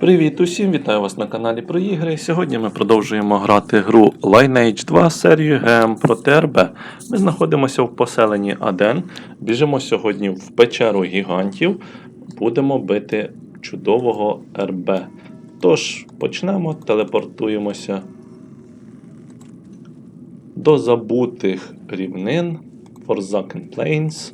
Привіт усім, вітаю вас на каналі про ігри. Сьогодні ми продовжуємо грати гру Lineage 2 серію ГМ проти РБ. Ми знаходимося в поселенні Аден. Біжимо сьогодні в печеру гігантів. Будемо бити чудового РБ. Тож, почнемо, телепортуємося до забутих рівнин Forsaken Plains.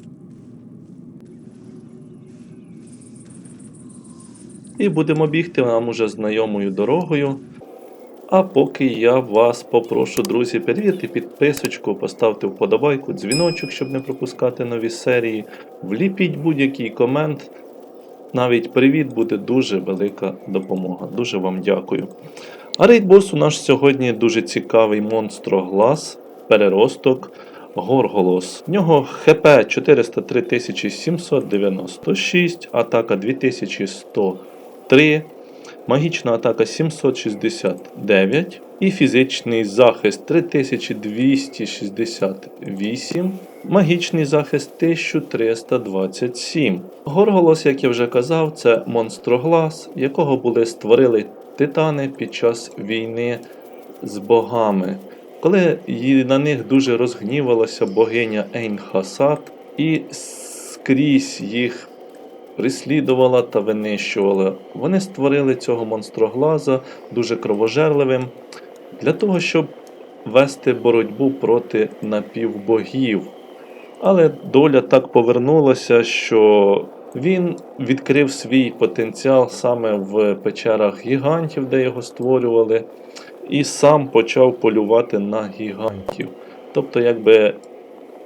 І будемо бігти нам уже знайомою дорогою. А поки я вас попрошу, друзі, перевірте підписочку, поставте вподобайку, дзвіночок, щоб не пропускати нові серії. Вліпіть будь-який комент. Навіть привіт буде дуже велика допомога. Дуже вам дякую. А рейдбос у нас сьогодні дуже цікавий монстроглас, переросток, горголос. В нього ХП 403 796, атака 2103, магічна атака 769 і фізичний захист 3268, магічний захист 1327. Горголос, як я вже казав, це монстроглас, якого були створили титани під час війни з богами. Коли на них дуже розгнівалася богиня Ейнхасад і скрізь їх прислідувала та винищувала, вони створили цього монстроглаза дуже кровожерливим для того, щоб вести боротьбу проти напівбогів. Але доля так повернулася, що він відкрив свій потенціал саме в печерах гігантів, де його створювали, і сам почав полювати на гігантів. Тобто, якби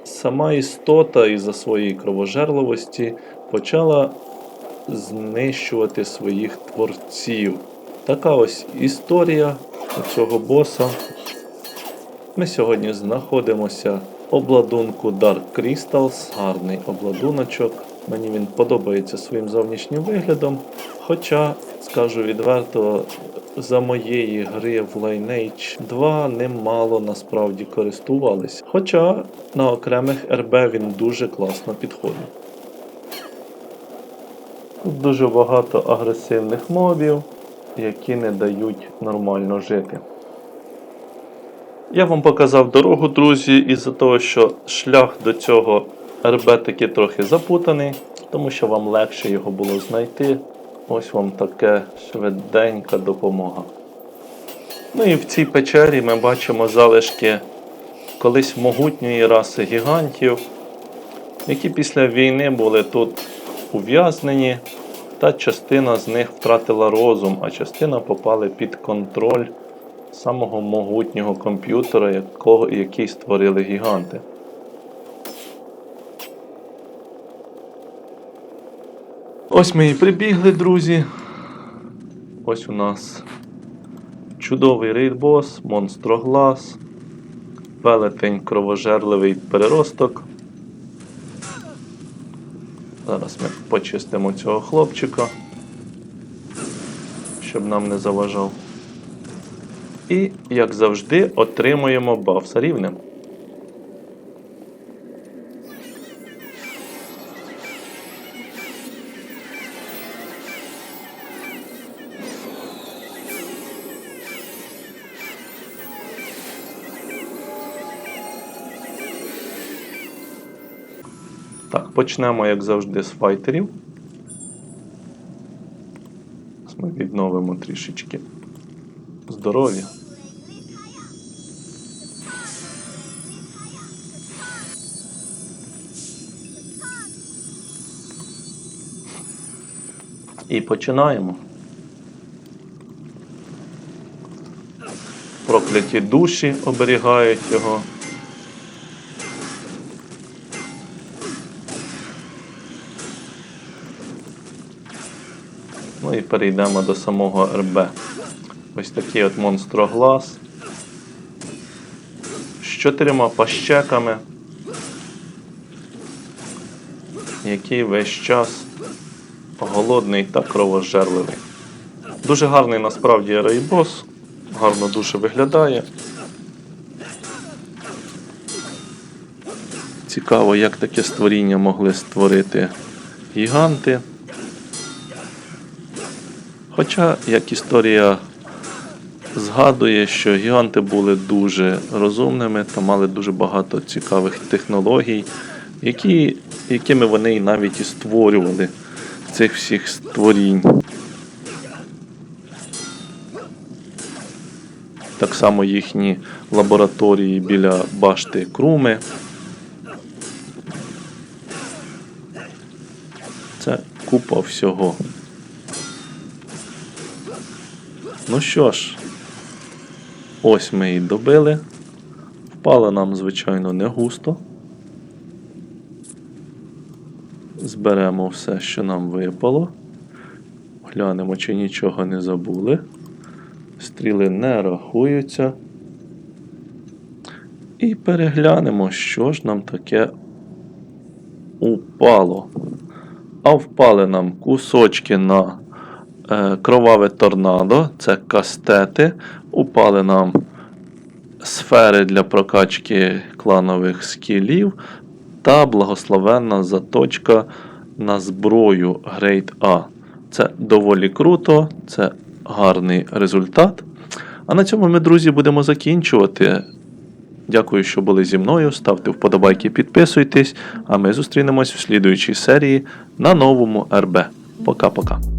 сама істота із-за своєї кровожерливості почала знищувати своїх творців. Така ось історія цього боса. Ми сьогодні знаходимося в обладунку Dark Crystals, гарний обладуночок. Мені він подобається своїм зовнішнім виглядом. Хоча, скажу відверто, за моєї гри в Lineage 2 немало насправді користувались. Хоча на окремих РБ він дуже класно підходить. Тут дуже багато агресивних мобів, які не дають нормально жити. Я вам показав дорогу, друзі, із-за того, що шлях до цього РБ таки трохи запутаний, тому що вам легше його було знайти. Ось вам таке швиденька допомога. Ну і в цій печері ми бачимо залишки колись могутньої раси гігантів, які після війни були тут ув'язнені, та частина з них втратила розум, а частина попали під контроль самого могутнього комп'ютера, якого, який створили гіганти. Ось ми і прибігли, друзі. Ось у нас чудовий рейдбос, монстроглас, велетень кровожерливий переросток. Зараз ми почистимо цього хлопчика, щоб нам не заважав. І, як завжди, отримуємо баф за рівнем. Так, почнемо, як завжди, з файтерів. Ми відновимо трішечки здоров'я. І починаємо. Прокляті душі оберігають його. Ну і перейдемо до самого РБ. Ось такий от монстроглас. З чотирма пащеками, який весь час голодний та кровожерливий. Дуже гарний насправді рейбос, гарно дуже виглядає. Цікаво, як таке створіння могли створити гіганти. Хоча, як історія згадує, що гіганти були дуже розумними та мали дуже багато цікавих технологій, які, якими вони навіть і створювали цих всіх створінь. Так само їхні лабораторії біля башти Круми. Це купа всього. Ну що ж, ось ми і добили. Впало нам, звичайно, не густо. Зберемо все, що нам випало. Глянемо, чи нічого не забули. Стріли не рахуються. І переглянемо, що ж нам таке упало. А впали нам кусочки на кроваве торнадо, це кастети. Упали нам сфери для прокачки кланових скілів та благословенна заточка на зброю Грейд А. Це доволі круто, це гарний результат. А на цьому ми, друзі, будемо закінчувати. Дякую, що були зі мною. Ставте вподобайки, підписуйтесь, а ми зустрінемось в слідуючій серії на новому РБ. Пока-пока.